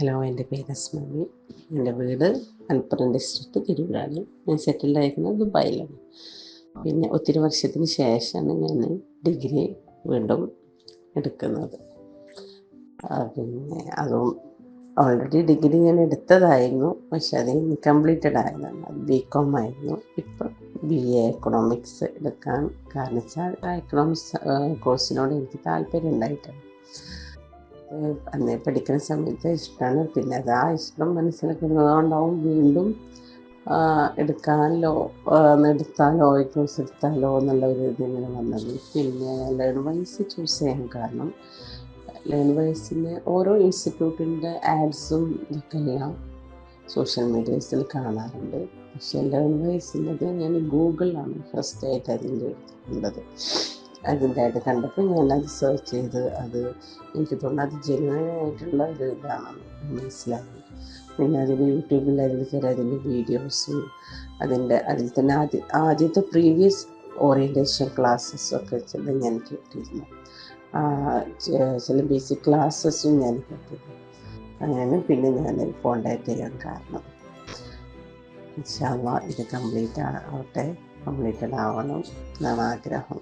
Hello എന്റെ പേര് അസ്മാമി. എന്റെ വീട് മലപ്പുറം ഡിസ്ട്രിക്റ്റ് തിരൂരാണ് ഞാൻ സെറ്റിൽഡ് ആയിരിക്കുന്നത് ദുബായിലാണ്. പിന്നെ ഒത്തിരി വർഷത്തിന് ശേഷമാണ് ഞാൻ ഡിഗ്രി വീണ്ടും എടുക്കുന്നത്. പിന്നെ അതും ഓൾറെഡി ഡിഗ്രി ഞാൻ എടുത്തതായിരുന്നു. പക്ഷെ അത് ഇൻകംപ്ലീറ്റഡ് ആയതാണ്. അത് ബി കോം ആയിരുന്നു. ഇപ്പം ബി എ എക്കണോമിക്സ് എടുക്കാൻ കാരണം വെച്ചാൽ ആ എക്കണോമിക്സ് കോഴ്സിനോട് എനിക്ക് താല്പര്യം ഉണ്ടായിട്ടാണ് ഏഹ് അന്നേ പഠിക്കുന്ന സമയത്ത് ഇഷ്ടമാണ് പിന്നെ അത് ആ ഇഷ്ടം മനസ്സിലാക്കുന്നതുകൊണ്ടാവും വീണ്ടും എടുക്കാനല്ലോ എടുത്താലോ ഈ കോഴ്സ് എടുത്താലോ എന്നുള്ള ഒരു ഇതിങ്ങനെ വന്നത്. പിന്നെ ലേൺ വൈസ് ചൂസ് ചെയ്യാൻ കാരണം ലേൺ വൈസിന് ഓരോ ഇൻസ്റ്റിറ്റ്യൂട്ടിന്റെ ആഡ്സും ഇതൊക്കെ എല്ലാം സോഷ്യൽ മീഡിയസിൽ കാണാറുണ്ട്. പക്ഷേ ലേൺ വൈസിന്റെത് ഞാൻ ഗൂഗിളിലാണ് ഫസ്റ്റ് ആയിട്ട് അതിന്റെ കണ്ടത് അതിന്റെ ആയിട്ട് കണ്ടപ്പോൾ ഞാനത് സെർച്ച് ചെയ്ത് അത് എനിക്ക് തോന്നുന്നു അത് ജെന്യൂൻ ആയിട്ടുള്ള ഒരു ഇതാണെന്ന് മനസ്സിലായി. പിന്നെ അതിന് യൂട്യൂബിൽ അതിൽ കയറി അതിന്റെ വീഡിയോസും അതിന്റെ അതിൽ തന്നെ ആദ്യ ആദ്യത്തെ പ്രീവിയസ് ഓറിയന്റേഷൻ ക്ലാസ്സസും ഒക്കെ ചില ഞാൻ കേട്ടിരുന്നു. ചില ബേസിക് ക്ലാസ്സസും ഞാൻ കേട്ടിരുന്നു. അങ്ങനെ പിന്നെ ഞാൻ കോണ്ടാക്ട് ചെയ്യാൻ കാരണം. ഇൻഷാല്ല ഇത് കംപ്ലീറ്റ് ആവട്ടെ കംപ്ലീറ്റഡ് ആവണം എന്നാണ് ആഗ്രഹം.